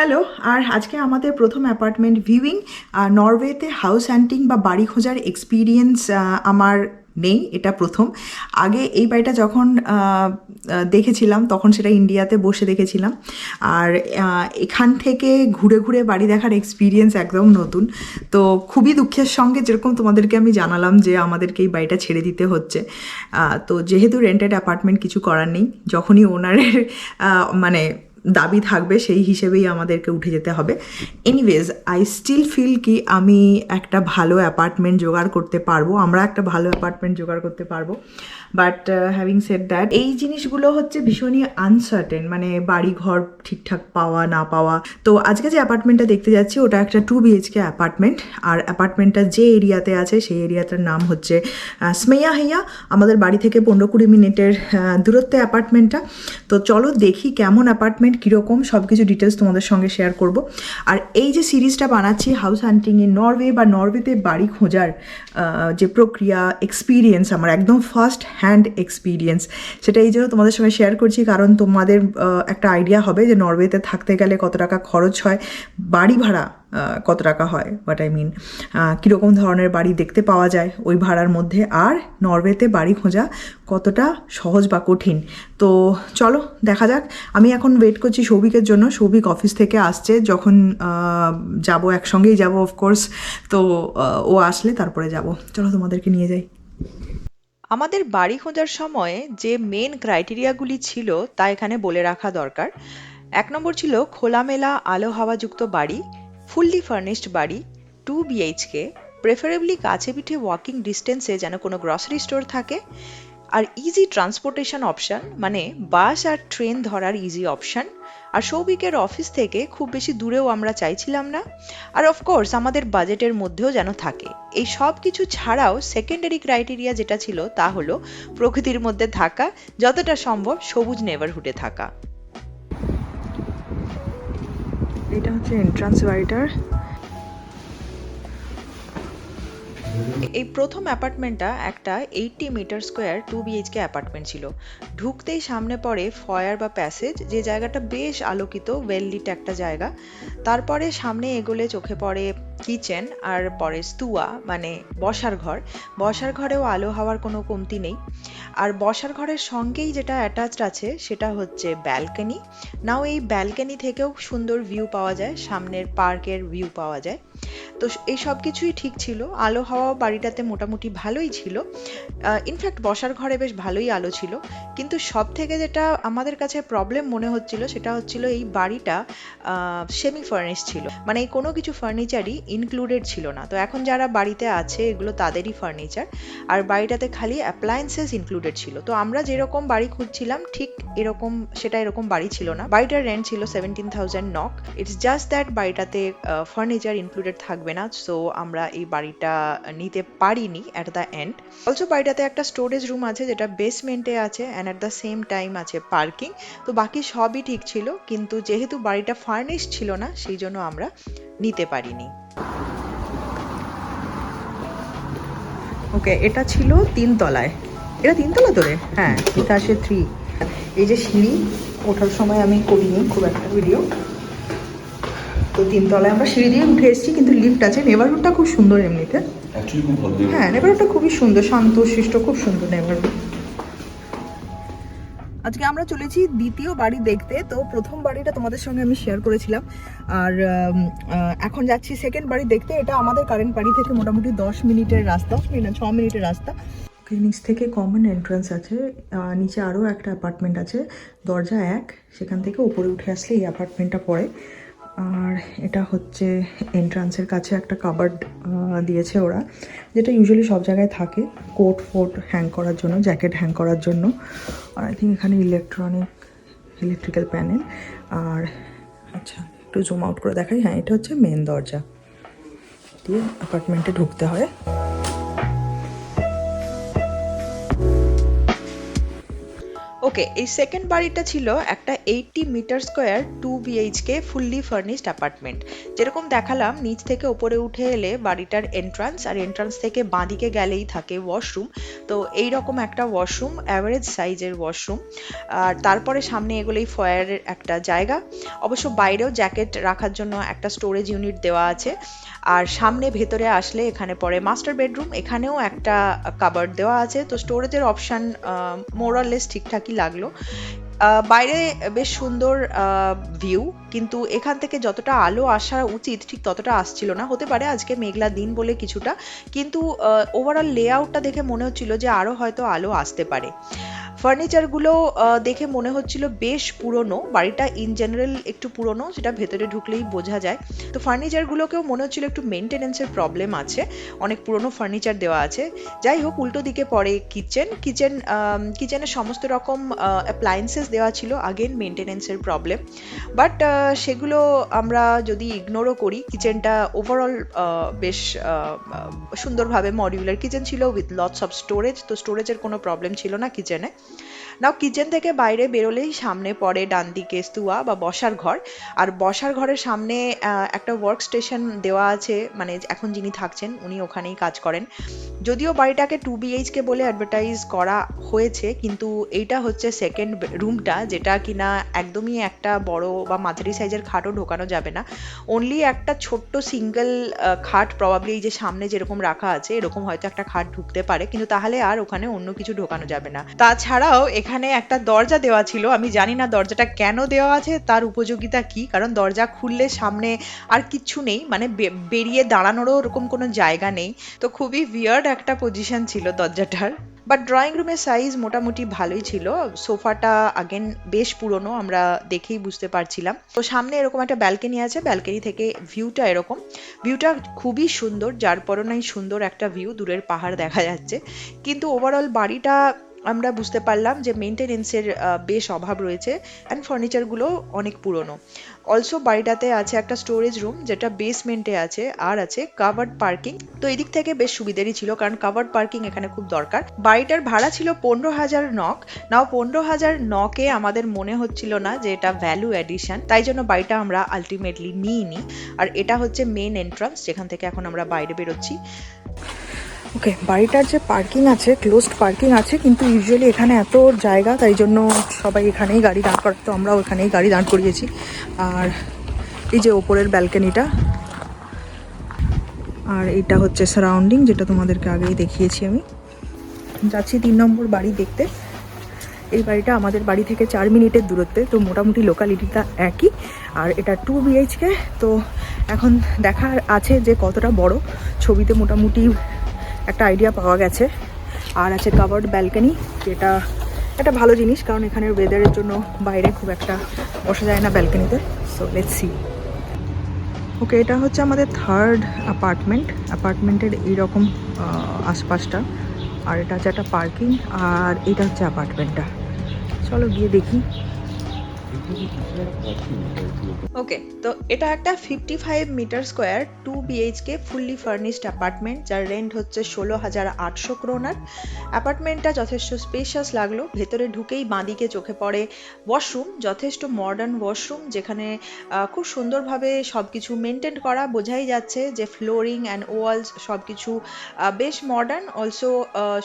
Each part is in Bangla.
হ্যালো, আর আজকে আমাদের প্রথম অ্যাপার্টমেন্ট ভিউইং নরওয়েতে হাউস হ্যান্টিং বা বাড়ি খোঁজার এক্সপিরিয়েন্স আমার নেই, এটা প্রথম। আগে এই বাড়িটা যখন দেখেছিলাম, তখন সেটা ইন্ডিয়াতে বসে দেখেছিলাম। আর এখান থেকে ঘুরে ঘুরে বাড়ি দেখার এক্সপিরিয়েন্স একদম নতুন। তো খুবই দুঃখের সঙ্গে যেরকম তোমাদেরকে আমি জানালাম যে আমাদেরকে এই বাড়িটা ছেড়ে দিতে হচ্ছে। তো যেহেতু রেন্টেড অ্যাপার্টমেন্ট কিছু করার নেই, যখনই ওনারের মানে দাবি থাকবে, সেই হিসেবেই আমাদেরকে উঠে যেতে হবে। এনিওয়েজ আই স্টিল ফিল কি আমি একটা ভালো অ্যাপার্টমেন্ট জোগাড় করতে পারব, আমরা একটা ভালো অ্যাপার্টমেন্ট জোগাড় করতে পারব। বাট হ্যাভিং সেড দ্যাট এই জিনিসগুলো হচ্ছে ভীষণই আনসার্টেন মানে বাড়ি ঘর ঠিকঠাক পাওয়া, না পাওয়া। তো আজকে যে অ্যাপার্টমেন্টটা দেখতে যাচ্ছি, ওটা একটা টু বিএইচকে অ্যাপার্টমেন্ট আর অ্যাপার্টমেন্টটা যে এরিয়াতে আছে, সেই এরিয়াটার নাম হচ্ছে স্মেয়া হেয়া আমাদের বাড়ি থেকে পনেরো কুড়ি মিনিটের দূরত্বে অ্যাপার্টমেন্টটা তো চলো দেখি কেমন অ্যাপার্টমেন্ট কীরকম সব কিছু ডিটেলস তোমাদের সঙ্গে শেয়ার করব। আর এই যে সিরিজটা বানাচ্ছি হাউস হান্টিং নরওয়ে বা নরওয়েতে বাড়ি খোঁজার যে প্রক্রিয়া এক্সপিরিয়েন্স আমার একদম ফার্স্ট হ্যান্ড এক্সপিরিয়েন্স সেটা এই জন্য তোমাদের সঙ্গে শেয়ার করছি, কারণ তোমাদের একটা আইডিয়া হবে যে নরওয়েতে থাকতে গেলে কত টাকা খরচ হয়, বাড়ি ভাড়া কত টাকা হয় হোয়াট আই মিন কীরকম ধরনের বাড়ি দেখতে পাওয়া যায় ওই ভাড়ার মধ্যে, আর নরওয়েতে বাড়ি খোঁজা কতটা সহজ বা কঠিন। তো চলো, দেখা যাক। আমি এখন ওয়েট করছি সৌভিকের জন্য। সৌভিক অফিস থেকে আসছে, যখন যাব একসঙ্গেই যাব অফকোর্স তো ও আসলে তারপরে যাব। চলো তোমাদেরকে নিয়ে যাই। আমাদের বাড়ি খোঁজার সময় যে মেন ক্রাইটেরিয়াগুলি ছিল তা এখানে বলে রাখা দরকার। এক নম্বর ছিল খোলামেলা, আলো হাওয়াযুক্ত বাড়ি ফুললি ফার্নিশড বাড়ি টু বিএইচকে প্রেফারেবলি কাছে পিঠে ওয়াকিং ডিস্টেন্সে যেন কোনো গ্রসারি স্টোর থাকে। আর ইজি ট্রান্সপোর্টেশন অপশান মানে বাস আর ট্রেন ধরার ইজি অপশন আর সৌভিকের অফিস থেকে খুব বেশি দূরেও আমরা চাইছিলাম না। আর অফকোর্স আমাদের বাজেটের মধ্যেও যেন থাকে। এই সব কিছু ছাড়াও সেকেন্ডারি ক্রাইটেরিয়া যেটা ছিল তা হলো প্রকৃতির মধ্যে থাকা, যতটা সম্ভব সবুজ নেভারহুডে থাকা। এটা হচ্ছে এন্ট্রান্স বাড়িটার এই প্রথম অ্যাপার্টমেন্টটা একটা eighty metre square two BHK apartment ছিল। ঢুকতেই সামনে পড়ে ফয়ার বা প্যাসেজ, যে জায়গাটা বেশ আলোকিত ওয়েল লিট একটা জায়গা। তারপরে সামনে এগোলে চোখে পড়ে কিচেন আর পরে স্তুয়া মানে বসার ঘর। বসার ঘরেও আলো হওয়ার কোনো কমতি নেই। আর বসার ঘরের সঙ্গেই যেটা অ্যাটাচড আছে, সেটা হচ্ছে ব্যালকনি। নাও এই ব্যালকনি থেকেও সুন্দর ভিউ পাওয়া যায়, সামনের পার্কের ভিউ পাওয়া যায়। তো এই সব কিছুই ঠিক ছিল। আলো হাওয়া বাড়িটাতে মোটামুটি ভালোই ছিল। ইনফ্যাক্ট বসার ঘরে বেশ ভালোই আলো ছিল। কিন্তু সব থেকে যেটা আমাদের কাছে প্রবলেম মনে হচ্ছিল, সেটা হচ্ছিল এই বাড়িটা সেমি ফার্নিশ ছিল। মানে এই কোনো কিছু ফার্নিচারই ইনক্লুডেড ছিল না। তো এখন যারা বাড়িতে আছে, এগুলো তাদেরই ফার্নিচার আর বাড়িটাতে খালি অ্যাপ্লায়েন্সেস ইনক্লুডেড ছিল। তো আমরা যেরকম বাড়ি খুঁজছিলাম, ঠিক এরকম, সেটা এরকম বাড়ি ছিল না। বাড়িটার রেন্ট ছিল seventeen thousand NOK it's just that বাড়িটাতে furniture included থাকবে না সো আমরা এই বাড়িটা নিতে পারিনি অ্যাট দ্য এন্ড অলসো বাড়িটাতে একটা স্টোরেজ রুম আছে যেটা বেসমেন্টে আছে and at the same time আছে পার্কিং তো বাকি সবই ঠিক ছিল, কিন্তু যেহেতু বাড়িটা ফার্নিশ ছিল না, সেই জন্য আমরা নিতে পারিনি। ওকে এটা ছিল তিনতলায়। এটা তিনতলা তো রে হ্যাঁ বিকাশে থ্রি এই যে সিঁড়ি, ওঠার সময় আমি করিনি, খুব একটা ভিডিও তো তিনতলায় আমরা সিঁড়ি দিয়ে উঠে এসেছি কিন্তু লিফট আছে। নেবারহুডটা খুব সুন্দর এমনিতে। হ্যাঁ নেবারহুডটা খুবই সুন্দর শান্ত শিষ্ট খুব সুন্দর নেবারহুড আজকে আমরা চলেছি দ্বিতীয় বাড়ি দেখতে। তো প্রথম বাড়িটা তোমাদের সঙ্গে আমি শেয়ার করেছিলাম। আর এখন যাচ্ছি সেকেন্ড বাড়ি দেখতে। এটা আমাদের কারেন্ট বাড়ি থেকে মোটামুটি দশ মিনিটের রাস্তা দশ মিনিট ছ মিনিটের রাস্তা। নিচ থেকে কমন এন্ট্রান্স আছে। নিচে আরও একটা অ্যাপার্টমেন্ট আছে। দরজা এক সেখান থেকে উপরে উঠে আসলে এই অ্যাপার্টমেন্টটা পড়ে। আর এটা হচ্ছে এন্ট্রান্সের কাছে একটা কাবার্ড দিয়েছে ওরা, যেটা ইউজুয়ালি সব জায়গায় থাকে কোট ফোট হ্যাং করার জন্য জ্যাকেট হ্যাং করার জন্য। আর আই থিঙ্ক এখানে ইলেকট্রনিক ইলেকট্রিক্যাল প্যানেল আর আচ্ছা একটু জুম আউট করে দেখাই। হ্যাঁ এটা হচ্ছে মেন দরজা। দিয়ে অ্যাপার্টমেন্টে ঢুকতে হয়। ওকে এই সেকেন্ড বাড়িটা ছিল একটা eighty metre square two BHK fully furnished apartment যেরকম দেখালাম, নিচ থেকে ওপরে উঠে এলে বাড়িটার এন্ট্রান্স আর এন্ট্রান্স থেকে বাঁদিকে গেলেই থাকে ওয়াশরুম তো এই রকম একটা ওয়াশরুম অ্যাভারেজ সাইজের ওয়াশরুম আর তারপরে সামনে এগুলোই ফয়ারের একটা জায়গা। অবশ্য বাইরেও জ্যাকেট রাখার জন্য একটা স্টোরেজ ইউনিট দেওয়া আছে। আর সামনে ভেতরে আসলে এখানে পরে মাস্টার বেডরুম এখানেও একটা কাবার্ড দেওয়া আছে। তো স্টোরেজের অপশান মোরালেস ঠিকঠাকই লাগল। বাইরে বেশ সুন্দর ভিউ কিন্তু এখান থেকে যতটা আলো আসা উচিত, ঠিক ততটা আসছিল না। হতে পারে আজকে মেঘলা দিন বলে কিছুটা, কিন্তু ওভারঅল লেআউটটা দেখে মনে হচ্ছিল যে আরও হয়তো আলো আসতে পারে। ফার্নিচারগুলো দেখে মনে হচ্ছিল বেশ পুরনো, বাড়িটা ইন জেনারেল একটু পুরনো, সেটা ভেতরে ঢুকলেই বোঝা যায়। তো ফার্নিচারগুলোকেও মনে হচ্ছিল একটু মেনটেনেন্সের প্রবলেম আছে, অনেক পুরনো ফার্নিচার দেওয়া আছে। যাই হোক, উল্টো দিকে পড়ে কিচেন কিচেন কিচেনের সমস্ত রকম অ্যাপ্লায়েন্সেস দেওয়া ছিল আগেন মেনটেনেন্সের প্রবলেম বাট সেগুলো আমরা যদি ইগনোরও করি কিচেনটা ওভারঅল বেশ সুন্দরভাবে মডিউলার কিচেন ছিল উইথ লটস অফ স্টোরেজ তো স্টোরেজের কোনো প্রবলেম ছিল না কিচেনে নাও, কিচেন থেকে বাইরে বেরোলেই সামনে পড়ে ডান দিকে স্তুয়া বা বসার ঘর। আর বসার ঘরের সামনে একটা ওয়ার্ক স্টেশন দেওয়া আছে মানে এখন যিনি থাকছেন, উনি ওখানেই কাজ করেন। যদিও বাড়িটাকে টু বিএইচকে বলে অ্যাডভার্টাইজ করা হয়েছে, কিন্তু এইটা হচ্ছে সেকেন্ড রুমটা যেটা কিনা একদমই একটা বড় বা মাঝারি সাইজের খাটও ঢোকানো যাবে না। অনলি একটা ছোট্ট সিঙ্গেল খাট প্রবাবলি এই যে সামনে যেরকম রাখা আছে, এরকম হয়তো একটা খাট ঢুকতে পারে, কিন্তু তাহলে আর ওখানে অন্য কিছু ঢোকানো যাবে না। তাছাড়াও এখানে একটা দরজা দেওয়া ছিল। আমি জানি না দরজাটা কেন দেওয়া আছে, তার উপযোগিতা কি? কারণ দরজা খুললে সামনে আর কিচ্ছু নেই মানে বেরিয়ে দাঁড়ানোরও ওরকম কোনো জায়গা নেই। তো খুবই ভিয়ার্ড একটা পজিশন ছিল দরজাটার। বাট ড্রয়িং রুমের সাইজ মোটামুটি ভালোই ছিল। সোফাটা আগেন বেশ পুরনো, আমরা দেখেই বুঝতে পারছিলাম। তো সামনে এরকম একটা ব্যালকনি আছে ব্যালকনি থেকে ভিউটা এরকম। ভিউটা খুবই সুন্দর, যার পরনাই সুন্দর একটা ভিউ দূরের পাহাড় দেখা যাচ্ছে। কিন্তু ওভারঅল বাড়িটা আমরা বুঝতে পারলাম যে মেনটেনেন্সের বেশ অভাব রয়েছে অ্যান্ড ফার্নিচারগুলো অনেক পুরনো। অলসো বাড়িটাতে আছে একটা স্টোরেজ রুম যেটা বেসমেন্টে আছে, আর আছে কাভার্ড পার্কিং তো এদিক থেকে বেশ সুবিধেরই ছিল কারণ কাভার্ড পার্কিং এখানে খুব দরকার। বাড়িটার ভাড়া ছিল পনেরো হাজার নক নাও পনেরো হাজার নকে আমাদের মনে হচ্ছিল না যে এটা ভ্যালু অ্যাডিশন তাই জন্য বাড়িটা আমরা আলটিমেটলি নিইনি। আর এটা হচ্ছে মেন এন্ট্রান্স যেখান থেকে এখন আমরা বাইরে বেরোচ্ছি। ওকে বাড়িটার যে পার্কিং আছে ক্লোজড পার্কিং আছে, কিন্তু ইউজুয়ালি এখানে এত জায়গা, তাই জন্য সবাই এখানেই গাড়ি দাঁড় করাতো আমরাও এখানেই গাড়ি দাঁড় করিয়েছি। আর এই যে ওপরের ব্যালকনিটা আর এটা হচ্ছে সারাউন্ডিং যেটা তোমাদেরকে আগেই দেখিয়েছি আমি। যাচ্ছি তিন নম্বর বাড়ি দেখতে। এই বাড়িটা আমাদের বাড়ি থেকে চার মিনিটের দূরত্বে, তো মোটামুটি লোকালিটিটা একই। আর এটা টু বিএইচকে তো এখন দেখার আছে যে কতটা বড়। ছবিতে মোটামুটি একটা আইডিয়া পাওয়া গেছে। আর আছে কাভার্ড ব্যালকনি যেটা একটা ভালো জিনিস, কারণ এখানের ওয়েদারের জন্য বাইরে খুব একটা বসা যায় না ব্যালকনিতে সো লেটস সি ওকে এটা হচ্ছে আমাদের থার্ড অ্যাপার্টমেন্ট অ্যাপার্টমেন্টের এইরকম আশপাশটা। আর এটা হচ্ছে একটা পার্কিং আর এটা হচ্ছে অ্যাপার্টমেন্টটা চলো গিয়ে দেখি। ওকে তো এটা একটা fifty five metre square two BHK fully furnished apartment যার রেন্ট হচ্ছে ষোলো হাজার আটশো ক্রোনার অ্যাপার্টমেন্টটা যথেষ্ট স্পেশাস লাগল, ভেতরে ঢুকেই বাঁদিকে চোখে পড়ে ওয়াশরুম যথেষ্ট মডার্ন ওয়াশরুম যেখানে খুব সুন্দরভাবে সব কিছু মেনটেন করা, বোঝাই যাচ্ছে যে ফ্লোরিং অ্যান্ড ওয়ালস সব কিছু বেশ মডার্ন অলসো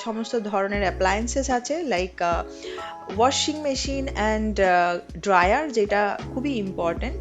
সমস্ত ধরনের অ্যাপ্লায়েন্সেস আছে like washing machine and dryer যেটা খুবই ইম্পর্ট্যান্ট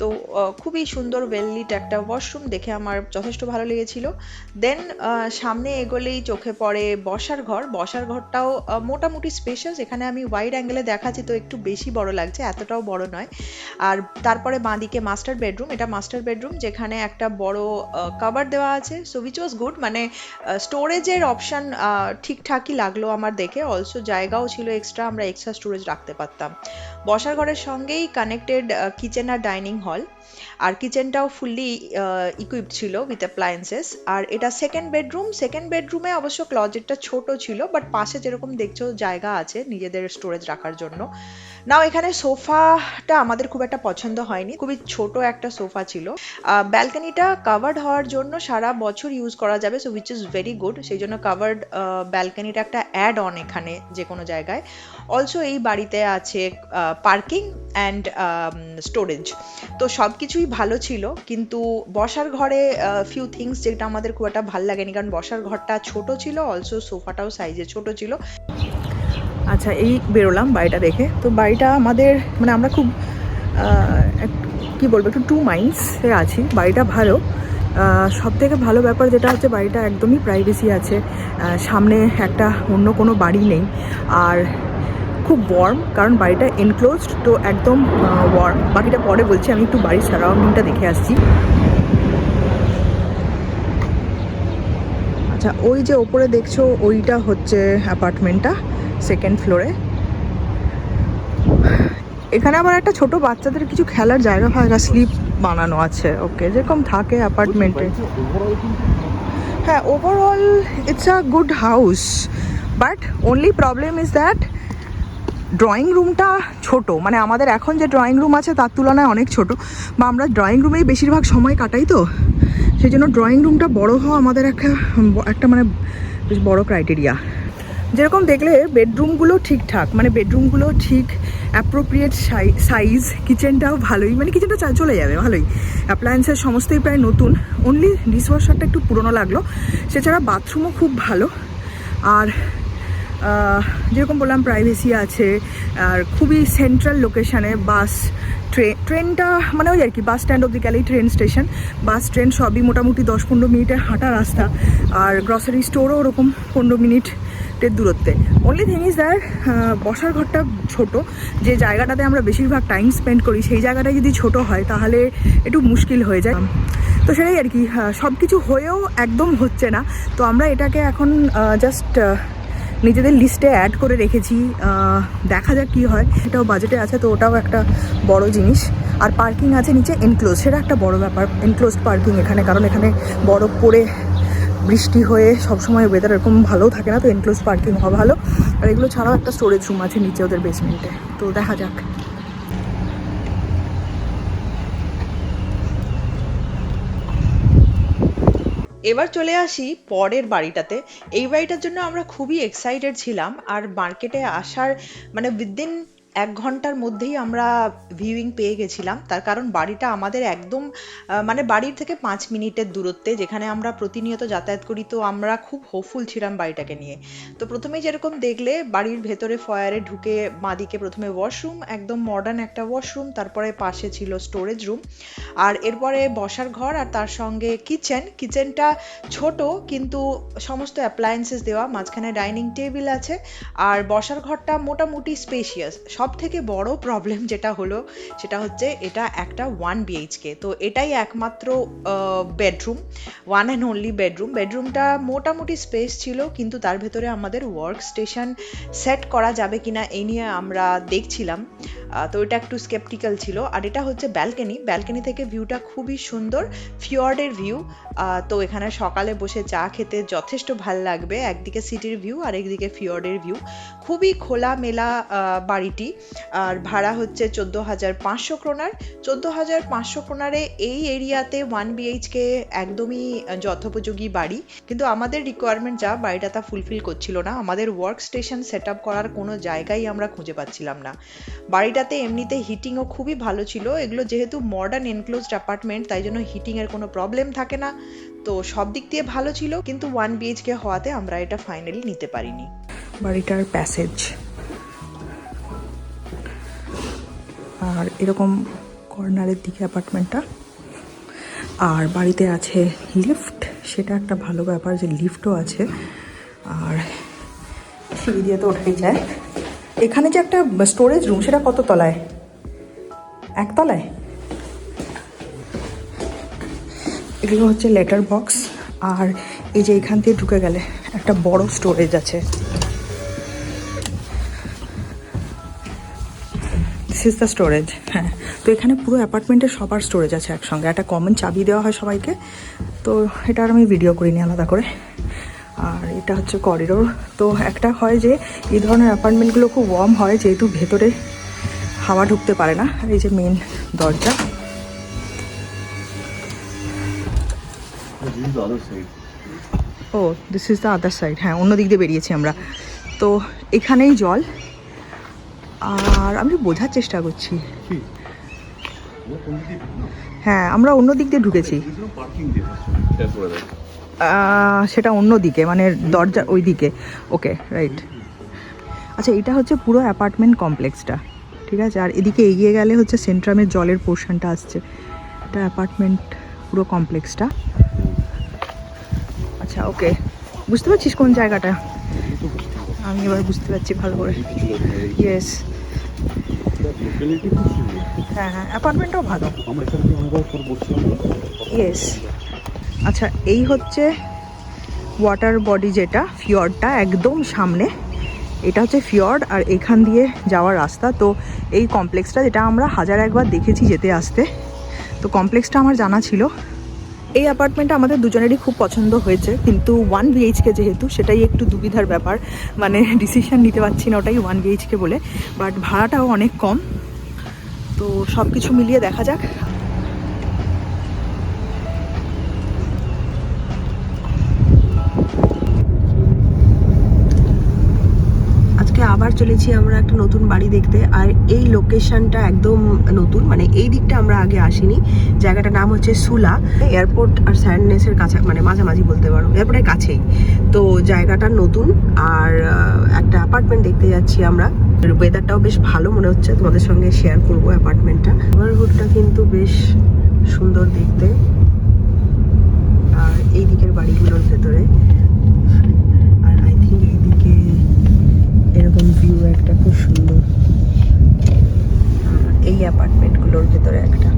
তো খুবই সুন্দর ওয়েললিট একটা ওয়াশরুম দেখে আমার যথেষ্ট ভালো লেগেছিল। দেন সামনে এগোলেই চোখে পড়ে বসার ঘর। বসার ঘরটাও মোটামুটি স্পেশাস এখানে আমি ওয়াইড অ্যাঙ্গেলে দেখাচ্ছি তো একটু বেশি বড় লাগছে, এতটাও বড় নয়। আর তারপরে বাঁদিকে মাস্টার বেডরুম এটা মাস্টার বেডরুম যেখানে একটা বড় কাভার দেওয়া আছে। সো উইচ ওয়াজ গুড মানে স্টোরেজের অপশন ঠিকঠাকই লাগল আমার দেখে। অলসো জায়গাও ছিল এক্সট্রা আমরা এক্সট্রা স্টোরেজ রাখতে পারতাম। বসার ঘরের সঙ্গেই কানেক্টেড কিচেন আর ডাইনিং হল हॉल আর কিচেনটাও ফুললি ইকুইপড ছিল উইথ অ্যাপ্লায়েন্সেস আর এটা সেকেন্ড বেডরুম সেকেন্ড বেডরুমে অবশ্য ক্লজেটটা ছোট ছিল বাট পাশে যেরকম দেখছ জায়গা আছে নিজেদের স্টোরেজ রাখার জন্য। নাও এখানে সোফাটা আমাদের খুব একটা পছন্দ হয়নি, খুবই ছোট একটা সোফা ছিল। ব্যালকনিটা কাভার্ড হওয়ার জন্য সারা বছর ইউজ করা যাবে so which is very good সেই জন্য কাভার্ড ব্যালকনিটা একটা অ্যাড অন এখানে যে কোনো জায়গায়। অলসো এই বাড়িতে আছে পার্কিং অ্যান্ড স্টোরেজ তো সব কিছুই ভালো ছিল, কিন্তু বসার ঘরে ফিউ থিংস যেটা আমাদের খুব একটা ভালো লাগেনি, কারণ বসার ঘরটা ছোট ছিল অলসো সোফাটাও সাইজে ছোট ছিল। আচ্ছা এই বেরোলাম বাড়িটা দেখে। তো বাড়িটা আমাদের মানে আমরা খুব কি বলব, একটু টু মাইন্ডসে আছি। বাড়িটা ভালো। সব থেকে ভালো ব্যাপার যেটা হচ্ছে বাড়িটা একদমই প্রাইভেসি আছে। সামনে একটা অন্য কোনো বাড়ি নেই। আর খুব ওয়ার্ম কারণ বাড়িটা এনক্লোজড তো একদম ওয়ার্ম বাকিটা পরে বলছি, আমি একটু বাড়ির সারাউন্ডিংটা দেখে আসছি। আচ্ছা ওই যে ওপরে দেখছ, ওইটা হচ্ছে অ্যাপার্টমেন্টটা সেকেন্ড ফ্লোরে এখানে আবার একটা ছোট বাচ্চাদের কিছু খেলার জায়গা ফায়গা স্লিপ বানানো আছে। ওকে যেরকম থাকে অ্যাপার্টমেন্টে হ্যাঁ overall it's a good house but only problem is that drawing রুমটা ছোট মানে আমাদের এখন যে ড্রয়িং রুম আছে তার তুলনায় অনেক ছোট, বা আমরা ড্রয়িং রুমেই বেশিরভাগ সময় কাটাই তো, সেই জন্য ড্রয়িং রুমটা বড় হওয়া আমাদের একটা একটা মানে বেশ বড় ক্রাইটেরিয়া যেরকম দেখলে বেডরুমগুলো ঠিকঠাক মানে বেডরুমগুলো ঠিক অ্যাপ্রোপ্রিয়েট সাইজ কিচেনটাও ভালোই মানে কিচেনটা চলে যাবে, ভালোই। অ্যাপ্লায়েন্সের সমস্তই প্রায় নতুন অনলি ডিশওয়াশারটা একটু পুরনো লাগল। সেছাড়া বাথরুমও খুব ভালো, আর যেরকম বললাম প্রাইভেসি আছে, আর খুবই সেন্ট্রাল লোকেশানে বাস ট্রেন ট্রেনটা মানে ওই আর কি বাস স্ট্যান্ড অব্দি গেলেই ট্রেন স্টেশন বাস ট্রেন সবই মোটামুটি দশ পনেরো মিনিটের হাঁটা রাস্তা, আর গ্রসারি স্টোরও ওরকম পনেরো মিনিটের দূরত্বে। অনলি থিং ইজ দ্যার বসার ঘরটা ছোট, যে জায়গাটাতে আমরা বেশিরভাগ টাইম স্পেন্ড করি, সেই জায়গাটায় যদি ছোট হয়, তাহলে একটু মুশকিল হয়ে যায়। তো সেটাই আর কি সব কিছু হয়েও একদম হচ্ছে না। তো আমরা এটাকে এখন জাস্ট নিজেদের লিস্টে অ্যাড করে রেখেছি দেখা যাক কি হয়। সেটাও বাজেটে আছে, তো ওটাও একটা বড় জিনিস। আর পার্কিং আছে নিচে এনক্লোজ সেটা একটা বড় ব্যাপার। এনক্লোজ পার্কিং এখানে, কারণ এখানে বরফ পড়ে, বৃষ্টি হয়ে সবসময় ওয়েদার এরকম ভালোও থাকে না, তো এনক্লোজ পার্কিং হওয়া ভালো। আর এগুলো ছাড়াও একটা স্টোরেজ রুম আছে নিচে ওদের বেসমেন্টে তো দেখা যাক। এবার চলে আসি পরের বাড়িটাতে। এই বাড়িটার জন্য আমরা খুবই এক্সাইটেড ছিলাম আর মার্কেটে আসার মানে উইদিন এক ঘণ্টার মধ্যেই আমরা ভিউইং পেয়ে গেছিলাম। তার কারণ বাড়িটা আমাদের একদম মানে বাড়ির থেকে পাঁচ মিনিটের দূরত্বে, যেখানে আমরা প্রতিনিয়ত যাতায়াত করি, তো আমরা খুব হোপফুল ছিলাম বাড়িটাকে নিয়ে। তো প্রথমে যেরকম দেখলে, বাড়ির ভেতরে ফয়ারে ঢুকে মাদিকে প্রথমে ওয়াশরুম একদম মডার্ন একটা ওয়াশরুম তারপরে পাশে ছিল স্টোরেজ রুম আর এরপরে বসার ঘর, আর তার সঙ্গে কিচেন কিচেনটা ছোট, কিন্তু সমস্ত অ্যাপ্লায়েন্সেস দেওয়া, মাঝখানে ডাইনিং টেবিল আছে, আর বসার ঘরটা মোটামুটি স্পেশিয়াস সব থেকে বড় প্রবলেম যেটা হলো, সেটা হচ্ছে এটা একটা ওয়ান বিএইচকে তো এটাই একমাত্র bedroom one and only bedroom বেডরুমটা মোটামুটি স্পেস ছিল, কিন্তু তার ভেতরে আমাদের ওয়ার্ক স্টেশন সেট করা যাবে কিনা এই নিয়ে আমরা দেখছিলাম। তো এটা একটু স্কেপটিক্যাল ছিল। আর এটা হচ্ছে ব্যালকনি ব্যালকনি থেকে ভিউটা খুবই সুন্দর ফিওর্ডের ভিউ তো এখানে সকালে বসে চা খেতে যথেষ্ট ভালো লাগবে। একদিকে সিটির ভিউ আর একদিকে ফিওর্ডের ভিউ খুবই খোলা মেলা বাড়িটি। আর ভাড়া হচ্ছে চোদ্দ হাজার পাঁচশো ক্রোনার। চোদ্দ হাজার পাঁচশো ক্রোনারে এই এরিয়াতে ওয়ান বিএইচকে একদমই যথোপযোগী বাড়ি। কিন্তু আমাদের রিকোয়ারমেন্ট যা, বাড়িটা তা ফুলফিল করছিল না। আমাদের ওয়ার্ক স্টেশন সেট আপ করার কোনো জায়গাই আমরা খুঁজে পাচ্ছিলাম না। বাড়িটাতে এমনিতে হিটিংও খুবই ভালো ছিল। এগুলো যেহেতু মডার্ন এনক্লোজড অ্যাপার্টমেন্ট তাই জন্য হিটিংয়ের কোনো প্রবলেম থাকে না। তো সব দিক দিয়ে ভালো ছিল, কিন্তু ওয়ান বিএইচকে হওয়াতে আমরা এটা ফাইনালি নিতে পারিনি। বাড়িটার প্যাসেজ আর এরকম কর্নারের দিকে অ্যাপার্টমেন্টটা আর বাড়িতে আছে লিফট সেটা একটা ভালো ব্যাপার যে লিফটও আছে। আর সিঁড়ি দিয়ে তো ওঠাই যায়। এখানে যে একটা স্টোরেজ রুম সেটা কত তলায়? একতলায় এগুলো হচ্ছে লেটার বক্স। আর এই যে এখান দিয়ে ঢুকে গেলে একটা বড় স্টোরেজ আছে। দিস ইজ দ্য স্টোরেজ হ্যাঁ তো এখানে পুরো অ্যাপার্টমেন্টে সবার স্টোরেজ আছে একসঙ্গে। একটা কমন চাবি দেওয়া হয় সবাইকে। তো এটা আর আমি ভিডিও করিনি আলাদা করে। আর এটা হচ্ছে করিডোর তো একটা হয় যে এই ধরনের অ্যাপার্টমেন্টগুলো খুব ওয়ার্ম হয় যেহেতু ভেতরে হাওয়া ঢুকতে পারে না। এই যে মেন দরজা. ও this is the other side হ্যাঁ অন্য দিক দিয়ে বেরিয়েছি আমরা। তো এখানেই জল। আর আমি বোঝার চেষ্টা করছি। হ্যাঁ আমরা অন্য দিক দিয়ে ঢুকেছি। সেটা অন্য দিকে মানে দরজা ওই দিকে। ওকে রাইট আচ্ছা এটা হচ্ছে পুরো অ্যাপার্টমেন্ট কমপ্লেক্সটা ঠিক আছে? আর এদিকে এগিয়ে গেলে হচ্ছে সেন্ট্রামের জলের পোর্শনটা আসছে। এটা অ্যাপার্টমেন্ট পুরো কমপ্লেক্সটা আচ্ছা ওকে বুঝতে পারছিস কোন জায়গাটা? আমি এবার বুঝতে পারছি ভালো করে। ইয়েস লোকালিটি খুব সুন্দর হ্যাঁ হ্যাঁ অ্যাপার্টমেন্টটাও ভালো। আমরা এখান অনেকবার পর বসছিলাম ইয়েস আচ্ছা এই হচ্ছে ওয়াটার বডি যেটা ফিয়র্ডটা একদম সামনে। এটা হচ্ছে ফিয়র্ড আর এখান দিয়ে যাওয়ার রাস্তা। তো এই কমপ্লেক্সটা যেটা আমরা হাজার একবার দেখেছি যেতে আসতে। তো কমপ্লেক্সটা আমার জানা ছিল। এই অ্যাপার্টমেন্টটা আমাদের দুজনেরই খুব পছন্দ হয়েছে, কিন্তু ওয়ান বিএইচকে যেহেতু, সেটাই একটু দুবিধার ব্যাপার। মানে ডিসিশন নিতে পারছি না ওটাই ওয়ান বিএইচকে বলে বাট ভাড়াটাও অনেক কম। তো সব কিছু মিলিয়ে দেখা যাক চলেছি আমরা একটা নতুন বাড়ি দেখতে, আর এই লোকেশনটা একদম নতুন মানে এই দিকটা আমরা আগে আসিনি। জায়গাটার নাম হচ্ছে সুলা। এয়ারপোর্ট আর স্যান্ডনেসের কাছে মানে মাঝামাঝি বলতে পারো এয়ারপোর্টের কাছেই। তো জায়গাটা নতুন, আর একটা অ্যাপার্টমেন্ট দেখতে যাচ্ছি আমরা। ওয়েদারটাও বেশ ভালো মনে হচ্ছে, তোমাদের সঙ্গে শেয়ার করব অ্যাপার্টমেন্টটা নেবারহুডটা কিন্তু বেশ সুন্দর দেখতে, আর এই দিকের বাড়িগুলোর ভেতরে আর আই থিঙ্ক এইদিকে এরকম ভিউ একটা খুব সুন্দর। এই অ্যাপার্টমেন্টগুলোর ভেতরে একটা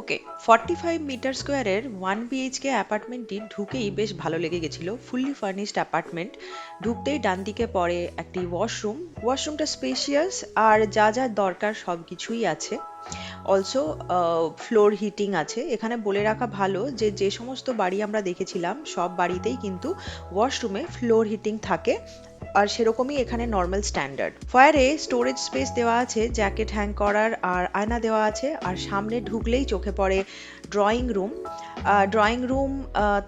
ওকে ফর্টি ফাইভ মিটার স্কোয়ারের ওয়ান বিএইচকে অ্যাপার্টমেন্টটি ঢুকেই বেশ ভালো লেগে গেছিল। ফুললি ফার্নিশড অ্যাপার্টমেন্ট ঢুকতেই ডান দিকে পড়ে একটি ওয়াশরুম ওয়াশরুমটা স্পেশিয়াস আর যা যা দরকার সব কিছুই আছে। অলসো ফ্লোর হিটিং আছে। এখানে বলে রাখা ভালো যে যে সমস্ত বাড়ি আমরা দেখেছিলাম, সব বাড়িতেই কিন্তু ওয়াশরুমে ফ্লোর হিটিং থাকে। আর সেরকমই এখানে নর্মাল স্ট্যান্ডার্ড ফায়ারে স্টোরেজ স্পেস দেওয়া আছে জ্যাকেট হ্যাং করার আর আয়না দেওয়া আছে, আর সামনে ঢুকলেই চোখে পড়ে ড্রয়িং রুম ড্রয়িং রুম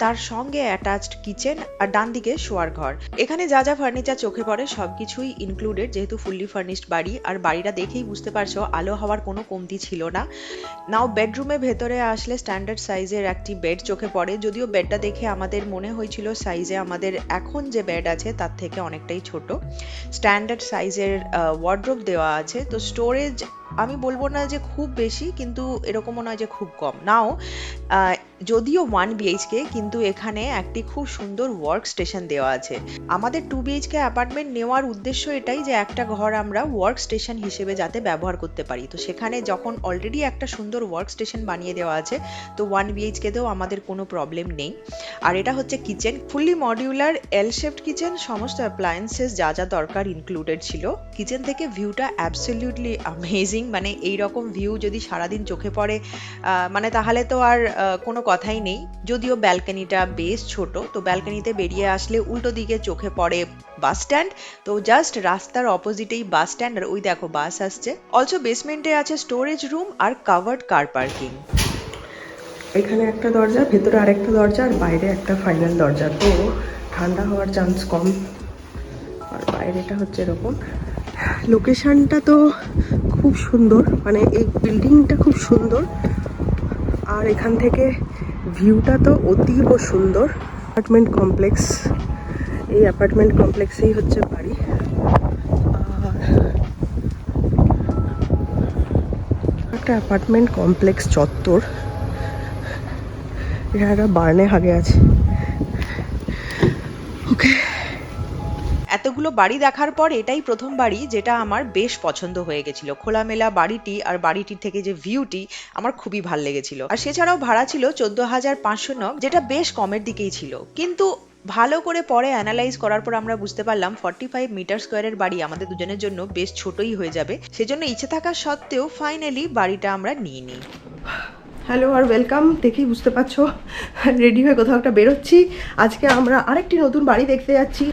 তার সঙ্গে অ্যাটাচড কিচেন আর ডান দিকে শোয়ার ঘর। এখানে যা যা ফার্নিচার চোখে পড়ে সব কিছুই ইনক্লুডেড যেহেতু ফুললি ফার্নিশড বাড়ি, আর বাড়িটা দেখেই বুঝতে পারছ আলো হওয়ার কোনো কমতি ছিল না। নাও বেডরুমে ভেতরে আসলে স্ট্যান্ডার্ড সাইজের একটি বেড চোখে পড়ে, যদিও বেডটা দেখে আমাদের মনে হয়েছিল সাইজে আমাদের এখন যে বেড আছে তার থেকে অনেকটাই ছোট। স্ট্যান্ডার্ড সাইজের ওয়ার্ড্রোব দেওয়া আছে, তো স্টোরেজ আমি বলব না যে খুব বেশি, কিন্তু এরকমও নয় যে খুব কম। নাও যদিও ওয়ান বিএইচকে কিন্তু এখানে একটি খুব সুন্দর ওয়ার্ক স্টেশন দেওয়া আছে। আমাদের টু বিএইচকে অ্যাপার্টমেন্ট নেওয়ার উদ্দেশ্য এটাই যে একটা ঘর আমরা ওয়ার্ক স্টেশন হিসেবে যাতে ব্যবহার করতে পারি। তো সেখানে যখন অলরেডি একটা সুন্দর ওয়ার্ক স্টেশন বানিয়ে দেওয়া আছে, তো ওয়ান বিএইচকেতেও আমাদের কোনো প্রবলেম নেই। আর এটা হচ্ছে kitchen fully modular L shaped kitchen সমস্ত অ্যাপ্লায়েন্সেস যা যা দরকার ইনক্লুডেড ছিল। কিচেন থেকে ভিউটা অ্যাবসলিউটলি অ্যামেজিং মানে এই রকম ভিউ যদি সারাদিন চোখে পড়ে মানে তাহলে তো আর কোনো কথাই নেই। যদিও ব্যালকনিটা বেশ ছোট, তো ব্যালকনিতে বেরিয়ে আসলে উল্টো দিকে চোখে পড়ে বাস স্ট্যান্ড। তো জাস্ট রাস্তার অপোজিটেই বাস স্ট্যান্ড আর ওই দেখো বাস আসছে। অলসো বেসমেন্টে আছে স্টোরেজ রুম আর কাভার্ড কার পার্কিং এখানে একটা দরজা, ভেতরে আরেকটা দরজা আর বাইরে একটা ফাইনাল দরজা। তো ঠান্ডা হওয়ার চান্স কম। আর বাইরেটা হচ্ছে এরকম। লোকেশনটা তো খুব সুন্দর। মানে এই বিল্ডিংটা খুব সুন্দর। আর এখান থেকে ভিউটা তো অতীব সুন্দর। অ্যাপার্টমেন্ট কমপ্লেক্স এই অ্যাপার্টমেন্ট কমপ্লেক্সেই হচ্ছে বাড়ি। একটা অ্যাপার্টমেন্ট কমপ্লেক্স চত্বর। এখানে একটা বার্নে হাগে আছে। এতগুলো বাড়ি দেখার পর এটাই প্রথম বাড়ি যেটা আমার বেশ পছন্দ হয়ে গেছিল। খোলামেলা বাড়িটি আর বাড়িটির থেকে যে ভিউটি আমার খুবই ভালো লেগেছিল। আর সেছাড়াও ভাড়া ছিল চোদ্দ হাজার পাঁচশো নগ যেটা বেশ কমের দিকেই ছিল। কিন্তু ভালো করে পরে অ্যানালাইজ করার পর আমরা বুঝতে পারলাম ফর্টি ফাইভ মিটার স্কোয়ারের বাড়ি আমাদের দুজনের জন্য বেশ ছোটই হয়ে যাবে। সেজন্য ইচ্ছে থাকা সত্ত্বেও ফাইনালি বাড়িটা আমরা নিয়ে নিই। হ্যালো আর ওয়েলকাম দেখেই বুঝতে পারছ। রেডি হয়ে কোথাও একটা বেরোচ্ছি। আজকে আমরা আরেকটি নতুন বাড়ি দেখতে যাচ্ছি।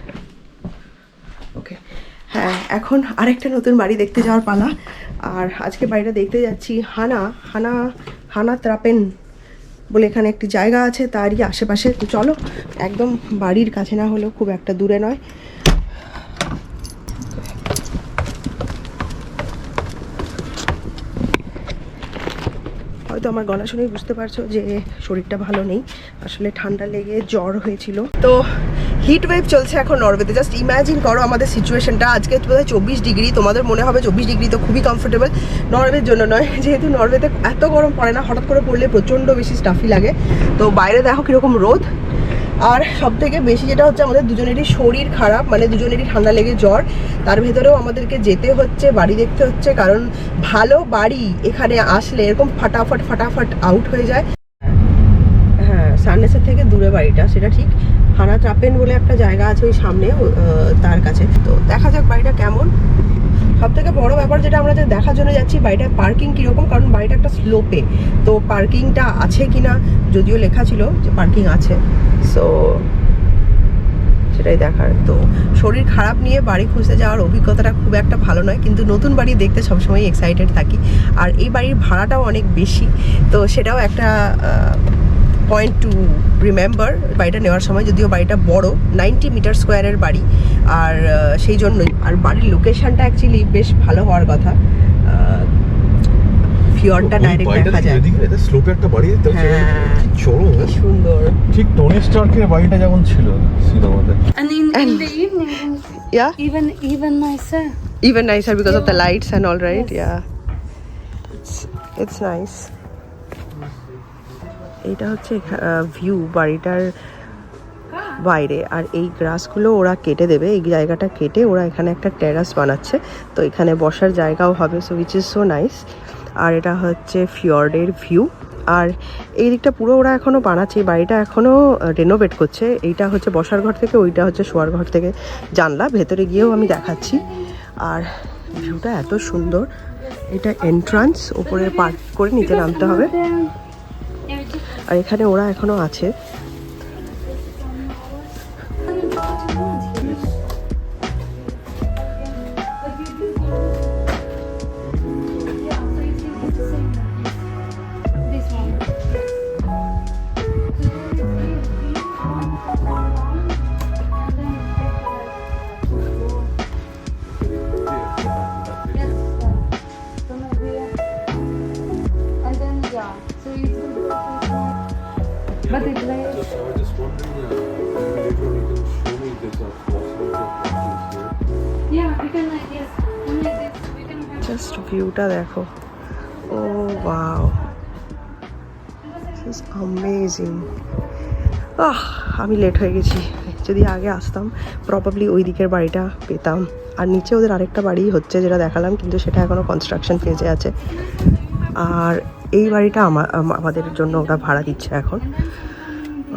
হ্যাঁ এখন আরেকটা নতুন বাড়ি দেখতে যাওয়ার পালা। আর আজকে বাড়িটা দেখতে যাচ্ছি হানা হানা হানা ত্রাপেন বলে এখানে একটি জায়গা আছে, তারই আশেপাশে। তো চলো, একদম বাড়ির কাছে না হলেও খুব একটা দূরে নয়। হয়তো আমার গলা শুনেই বুঝতে পারছ যে শরীরটা ভালো নেই। আসলে ঠান্ডা লেগে জ্বর হয়েছিল। তো হিট ওয়েভ চলছে এখন নরওয়েতে জাস্ট ইমাজিন করো আমাদের সিচুয়েশনটা আজকে বোধহয় চব্বিশ ডিগ্রি, তোমাদের মনে হবে চব্বিশ ডিগ্রি তো খুবই কমফোর্টেবল নরওয়ের জন্য নয়, যেহেতু নরওয়েতে এত গরম পড়ে না, হঠাৎ করে পড়লে প্রচণ্ড বেশি স্টাফি লাগে। তো বাইরে দেখো কীরকম রোদ। আর সব থেকে বেশি যেটা হচ্ছে, আমাদের দুজনেরই শরীর খারাপ মানে দুজনেরই ঠান্ডা লেগে জ্বর। তার ভেতরেও আমাদেরকে যেতে হচ্ছে, বাড়ি দেখতে হচ্ছে, কারণ ভালো বাড়ি এখানে আসলে এরকম ফাটাফাট ফাটাফাট আউট হয়ে যায়। হ্যাঁ সাননেসের থেকে দূরে বাড়িটা, সেটা ঠিক। হানা ট্রাপেন বলে একটা জায়গা আছে ওই সামনে তার কাছে। তো দেখা যাক বাড়িটা কেমন। সব থেকে বড় ব্যাপার যেটা আমরা যে দেখার জন্য যাচ্ছি, বাড়িটার পার্কিং কীরকম? কারণ বাড়িটা একটা স্লোপে তো পার্কিংটা আছে কি না যদিও লেখা ছিল যে পার্কিং আছে। সো সেটাই দেখার। তো শরীর খারাপ নিয়ে বাড়ি খুঁজতে যাওয়ার অভিজ্ঞতাটা খুব একটা ভালো নয়, কিন্তু নতুন বাড়ি দেখতে সবসময় এক্সাইটেড থাকি। আর এই বাড়ির ভাড়াটাও অনেক বেশি। তো সেটাও একটা পয়েন্ট টু রিমেম্বার বাড়িটা নেওয়ার সময় যদিও বাড়িটা বড় নাইনটি মিটার স্কোয়ারের বাড়ি। আর সেই জন্যই। আর বাড়ির লোকেশনটা অ্যাকচুয়ালি বেশ ভালো হওয়ার কথা। ফিয়রটা ডাইরেক্ট দেখা যায়। স্লোপে একটা বাড়ি দেখতে পাচ্ছি, হ্যাঁ। কি সুন্দর। ঠিক টনি স্টার্কের বাড়িটা যেমন ছিল সিনেমাতে। And in, in the evening, yeah even even nicer. even nicer because of the lights and all right? Yeah. It's, it's nice. এটা হচ্ছে ভিউ বাড়িটার বাইরে। আর এই গ্রাসগুলো ওরা কেটে দেবে, এই জায়গাটা কেটে ওরা এখানে একটা টেরাস বানাচ্ছে। তো এখানে বসার জায়গাও হবে so which is so nice আর এটা হচ্ছে ফিয়র্ডের ভিউ আর এই দিকটা পুরো ওরা এখনও বানাচ্ছে বাড়িটা এখনও রেনোভেট করছে। এইটা হচ্ছে বসার ঘর থেকে, ওইটা হচ্ছে শোয়ার ঘর থেকে। জানলা, ভেতরে গিয়েও আমি দেখাচ্ছি। আর ভিউটা এত সুন্দর, এটা এন্ট্রান্স ওপরে পার্ক করে নিচে নামতে হবে। আর এখানে ওরা এখনও আছে This one. And then yeah, so it's but it's like I was just wondering, uh, maybe later on you can show me if there's a possibility of parking here. yeah, we can like yes, only this we can have. Just ভিউটা দেখো ও ওয়াও দিস অ্যামেজিং আহ আমি লেট হয়ে গেছি যদি আগে আসতাম প্রবাবলি ওই দিকের বাড়িটা পেতাম আর নিচে ওদের আরেকটা বাড়ি হচ্ছে যেটা দেখালাম কিন্তু সেটা এখনও কনস্ট্রাকশন ফেজে আছে আর এই বাড়িটা আমা- আমাদের জন্য ওরা ভাড়া দিচ্ছে এখন।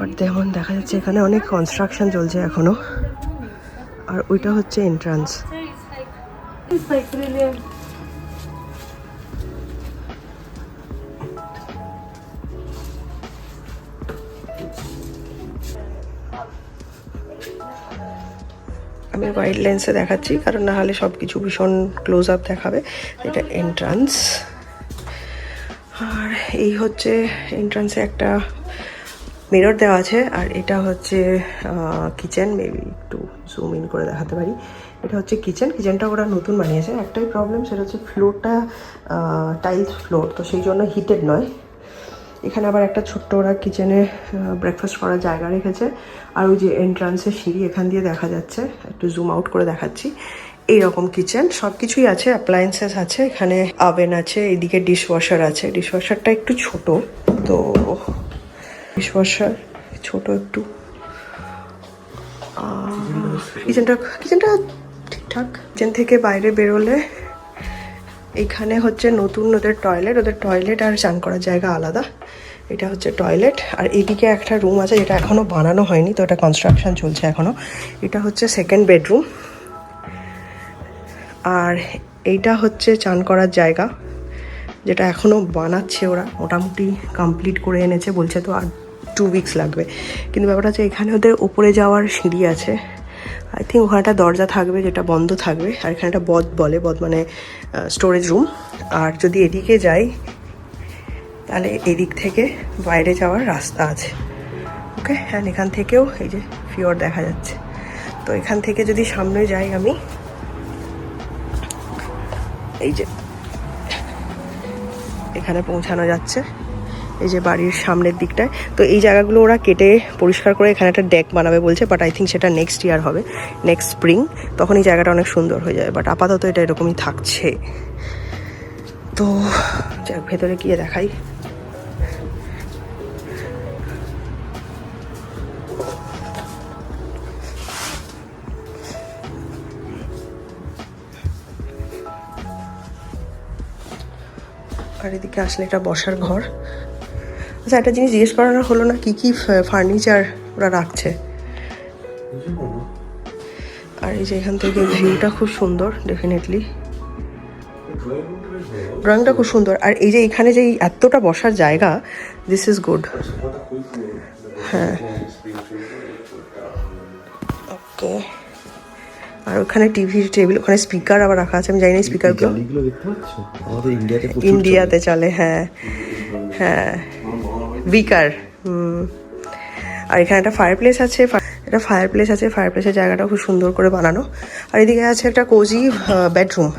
আর যেমন দেখা যাচ্ছে এখানে অনেক কনস্ট্রাকশন চলছে এখনও আর ওইটা হচ্ছে এন্ট্রান্স আমি ওয়াইড লেন্সে দেখাচ্ছি, কারণ না হলে সব কিছু ভীষণ ক্লোজ আপ দেখাবে। এটা এন্ট্রান্স আর এই হচ্ছে এন্ট্রান্সে একটা মিরর দেওয়া আছে, আর এটা হচ্ছে কিচেন মেবি একটু জুম ইন করে দেখাতে পারি। এটা হচ্ছে কিচেন কিচেনটা ওরা নতুন বানিয়েছে। একটাই প্রবলেম সেটা হচ্ছে ফ্লোরটা টাইলস ফ্লোর তো সেই জন্য হিটেড নয়। এখানে আবার একটা ছোট্ট ওরা কিচেনে ব্রেকফাস্ট করার জায়গা রেখেছে। আর ওই যে এন্ট্রান্সের সিঁড়ি এখান দিয়ে দেখা যাচ্ছে। একটু জুম আউট করে দেখাচ্ছি। এইরকম কিচেন সব কিছুই আছে অ্যাপ্লায়েন্সেস আছে, এখানে আভেন আছে, এদিকে ডিশওয়াশার আছে। ডিশওয়াশারটা একটু ছোট, তো ডিশওয়াশার ছোট একটু। কিচেনটা কিচেনটা ঠিকঠাক। কিচেন থেকে বাইরে বেরোলে এখানে হচ্ছে নতুন ওদের টয়লেট ওদের টয়লেট আর চান করার জায়গা আলাদা। এটা হচ্ছে টয়লেট আর এদিকে একটা রুম আছে, যেটা এখনও বানানো হয়নি, তো এটা কনস্ট্রাকশন চলছে এখনও এটা হচ্ছে সেকেন্ড বেডরুম আর এইটা হচ্ছে চান করার জায়গা, যেটা এখনও বানাচ্ছে ওরা। মোটামুটি কমপ্লিট করে এনেছে, বলছে তো আর টু উইকস লাগবে। কিন্তু ব্যাপারটা হচ্ছে এখানে ওদের ওপরে যাওয়ার সিঁড়ি আছে। আই থিঙ্ক ওখানে একটা দরজা থাকবে যেটা বন্ধ থাকবে, আর এখানে একটা বদ বলে, বদ মানে স্টোরেজ রুম আর যদি এদিকে যাই, তাহলে এদিক থেকে বাইরে যাওয়ার রাস্তা আছে। ওকে হ্যাঁ এখান থেকেও এই যে ফিওর দেখা যাচ্ছে। তো এখান থেকে যদি সামনে যাই আমি এই যে, এখানে পৌঁছানো যাচ্ছে। এই যে বাড়ির সামনের দিকটায়। তো এই জায়গাগুলো ওরা কেটে পরিষ্কার করে এখানে একটা ডেক বানাবে বলছে বাট আই থিঙ্ক সেটা নেক্সট ইয়ার হবে নেক্সট স্প্রিং তখন এই জায়গাটা অনেক সুন্দর হয়ে যাবে বাট আপাতত এটা এরকমই থাকছে। তো ভেতরে গিয়ে দেখাই। আর এদিকে আসলে এটা বসার ঘর। আচ্ছা একটা জিনিস জিজ্ঞেস করানো হলো না, কি কি ফার্নিচার ওরা রাখছে? আর এই যে এখান থেকে ভিউটা খুব সুন্দর ডেফিনেটলি ড্রয়িংটা খুব সুন্দর। আর এই যে এখানে যে এতটা বসার জায়গা দিস ইজ গুড হ্যাঁ। ওকে আর ওখানে টিভির টেবিল ওখানে স্পিকার আবার রাখা আছে আমি জানি না স্পিকারগুলো ইন্ডিয়াতে চলে। হ্যাঁ। হ্যাঁ। বিকার আর এখানে একটা ফায়ার প্লেস আছে একটা ফায়ার প্লেস আছে ফায়ার প্লেসের জায়গাটা খুব সুন্দর করে বানানো। আর এদিকে আছে একটা কোজি বেডরুম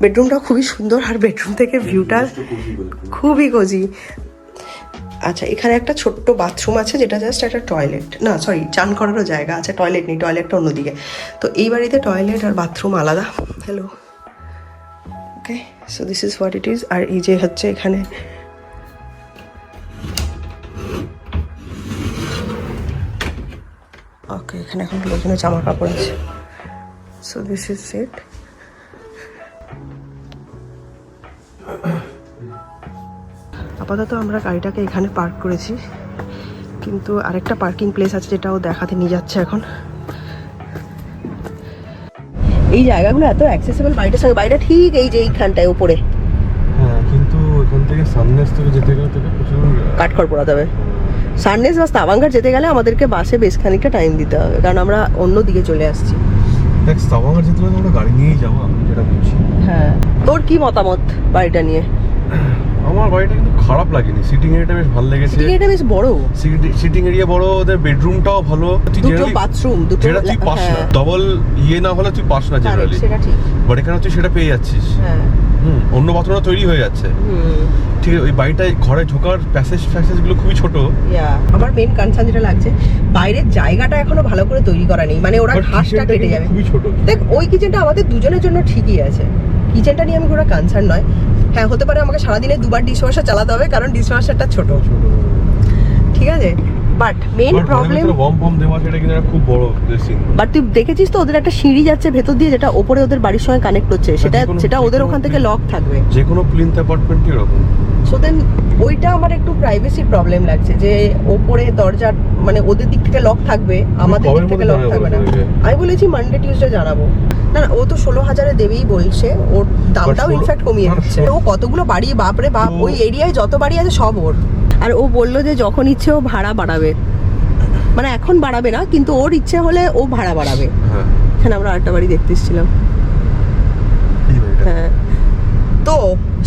বেডরুমটা খুবই সুন্দর আর বেডরুম থেকে ভিউটা খুবই কোজি আচ্ছা এখানে একটা ছোট্ট বাথরুম আছে যেটা জাস্ট একটা টয়লেট না সরি চান করারও জায়গা আছে টয়লেট নেই টয়লেটটা অন্যদিকে। তো এই বাড়িতে টয়লেট আর বাথরুম আলাদা। Hello okay so this is what it is আর এই যে হচ্ছে এখানে ওকে এখানে এখন লোকজনের জামা কাপড় আছে। সো দিস ইজ ইট আপাতত আমরা গাড়িটাকে এখানে পার্ক করেছি। কিন্তু আরেকটা পার্কিং প্লেস আছে যেটাও দেখাতে নিয়ে যাচ্ছে এখন। এই জায়গাগুলো এত অ্যাক্সেসিবল বাড়িটার সঙ্গে বাড়িটা ঠিক এই যে এইখানটায় উপরে। হ্যাঁ কিন্তু এখান থেকে সামনে থেকে যেতে গেলে তোকে প্রচুর কাঠখড় পোড়াতে হবে। সানডেস বা স্তাবাঙ্গার যেতে গেলে আমাদেরকে বাসে বেশ খানিকটা টাইম দিতে হবে কারণ আমরা অন্য দিকে চলে আসছি। দেখ সাবাঙ্গার যেতে হলে আমরা গাড়ি নিয়েই যাব আমি যেটা বুঝছি হ্যাঁ। তোর কি মতামত বাড়িটা নিয়ে? আমার বাড়িটা কিন্তু খারাপ লাগেনি। সিটিং এরিয়াটা বেশ ভালো লেগেছে। সিটিং এটা বেশ বড়। সিটিং এরিয়া বড় ওদের বেডরুমটাও ভালো। দুটো বাথরুম দুটো যেটা তুই পাস না। হ্যাঁ, ডবল ইয়ে না হলে তুই পাস না জেনারেলি সেটা ঠিক। বাট এখানে তুই সেটা পেয়ে যাচ্ছিস। হ্যাঁ। হুম অন্য বাথরুমটা তৈরি হয়ে যাচ্ছে। হুম। ঠিক ওই বাড়িটায় ঘরে ঢোকার প্যাসেজ ফ্যাসেজগুলো খুবই ছোট। ইয়া আমার মেন কনসার্ন যেটা লাগছে বাইরের জায়গাটা এখনও ভালো করে তৈরি করা নেই। মানে ওরা ঘাসটা কেটে যাবে। খুবই ছোট। দেখ ওই কিচেনটা আমাদের দুজনের জন্য ঠিকই আছে। কিচেনটা নিয়ে আমি কোনো কনসার্ন নয়। হ্যাঁ হতে পারে আমাকে সারাদিনে দুবার ডিশওয়াশার চালাতে হবে কারণ ডিশওয়াশারটা ছোট। ঠিক আছে? বাট মেইন প্রবলেম বম বম দেওয়া সেটা কিন্তু খুব বড় সিন বাট তুই দেখেছিস তো ওদের একটা সিঁড়ি যাচ্ছে ভেতর দিয়ে যেটা ওপরে ওদের বাড়ির সঙ্গে কানেক্ট হচ্ছে। সেটা সেটা ওদের ওখান থেকে লক থাকবে। যে কোনো প্লিন্থ অ্যাপার্টমেন্টই এরকম। সো দেন ওইটা আমার একটু প্রাইভেসির প্রবলেম লাগছে যে ওপরে দরজা মানে ওদের দিক থেকে লক থাকবে আমাদের দিক থেকে লক থাকবে না। আমি বলেছি মানডে টিউসডে জানাব। না না ও তো ষোলো হাজারে দেবেই বলছে ওর দামটাও ইনফ্যাক্ট কমিয়ে না, দিচ্ছে। ও কতগুলো বাড়ি বাপরে বাপ ওই এরিয়ায় যত বাড়ি আছে সব ওর। আর ও বলল যে যখন ইচ্ছে ও ভাড়া বাড়াবে। মানে এখন বাড়াবে না কিন্তু ওর ইচ্ছে হলে ও ভাড়া বাড়াবে। হ্যাঁ। এখানে আমরা আরেকটা বাড়ি দেখতে এসেছিলাম। হ্যাঁ। তো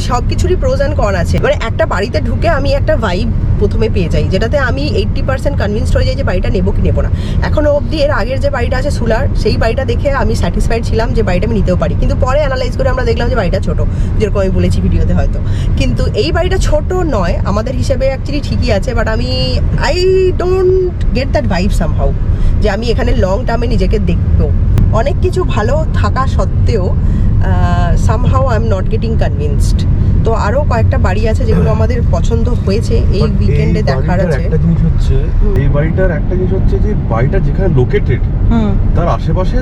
সব কিছুরই প্রোজ অ্যান্ড কন আছে। মানে একটা বাড়িতে ঢুকে আমি একটা ভাইব প্রথমে পেয়ে যাই, যেটাতে আমি এইট্টি পার্সেন্ট কনভিন্সড হয়ে যাই যে বাড়িটা নেব কি নেব না। এখনও অবধি এর আগের যে বাড়িটা আছে সুলার সেই বাড়িটা দেখে আমি স্যাটিসফাইড ছিলাম যে বাড়িটা আমি নিতেও পারি। কিন্তু পরে অ্যানালাইজ করে আমরা দেখলাম যে বাড়িটা ছোট, যেরকম আমি বলেছি ভিডিওতে হয়তো। কিন্তু এই বাড়িটা ছোট নয়, আমাদের হিসেবে অ্যাকচুয়ালি ঠিকই আছে বাট আমি I don't get that vibe somehow যে আমি এখানে লং টার্মে নিজেকে দেখব। অনেক কিছু ভালো থাকা সত্ত্বেও somehow I am not getting convinced তো আরও কয়েকটা বাড়ি আছে যেগুলো আমাদের পছন্দ হয়েছে এই উইকেন্ডে দেখার আছে। একটা জিনিস হচ্ছে এই বাড়িটার একটা জিনিস হচ্ছে যে বাড়িটা যেখানে লোকেটেড হুম। তার আশেপাশে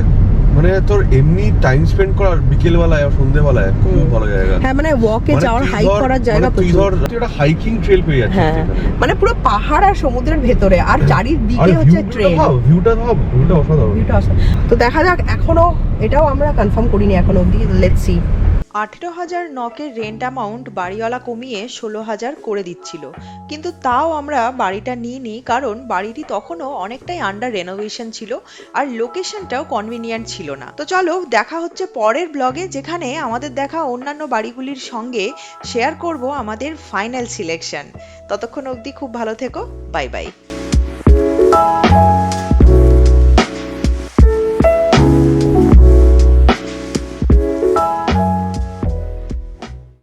মানে তোর এমনি টাইম স্পেন্ড করার বিকেল বেলায় আর সন্ধ্যেবেলায় খুব ভালো জায়গা। হ্যাঁ মানে ওয়াকে মানে যাওয়ার হাইক করার জায়গা মানে তুই ধর তুই একটা হাইকিং ট্রেল পেয়ে যাচ্ছিস হ্যাঁ মানে পুরো পাহাড় আর সমুদ্রের ভেতরে আর আর চারিদিকে হচ্ছে ট্রেল ট্রেন ভিউটা ভাব ভিউটা অসাধারণ। ভিউটা অসাধারণ। তো দেখা যাক এখনও এটাও আমরা কনফার্ম করিনি এখনও অবধি লেটস সি আঠেরো হাজার নকের রেন্ট অ্যামাউন্ট বাড়িওয়ালা কমিয়ে ষোলো হাজার করে দিচ্ছিল। কিন্তু তাও আমরা বাড়িটা নিইনি কারণ বাড়িটি তখনও অনেকটাই আন্ডার রেনোভেশন ছিল আর লোকেশনটাও কনভিনিয়েন্ট ছিল না। তো চলো, দেখা হচ্ছে পরের ব্লগে যেখানে আমাদের দেখা অন্যান্য বাড়িগুলির সঙ্গে শেয়ার করব আমাদের ফাইনাল সিলেকশন ততক্ষণ অবধি খুব ভালো থেকো বাই বাই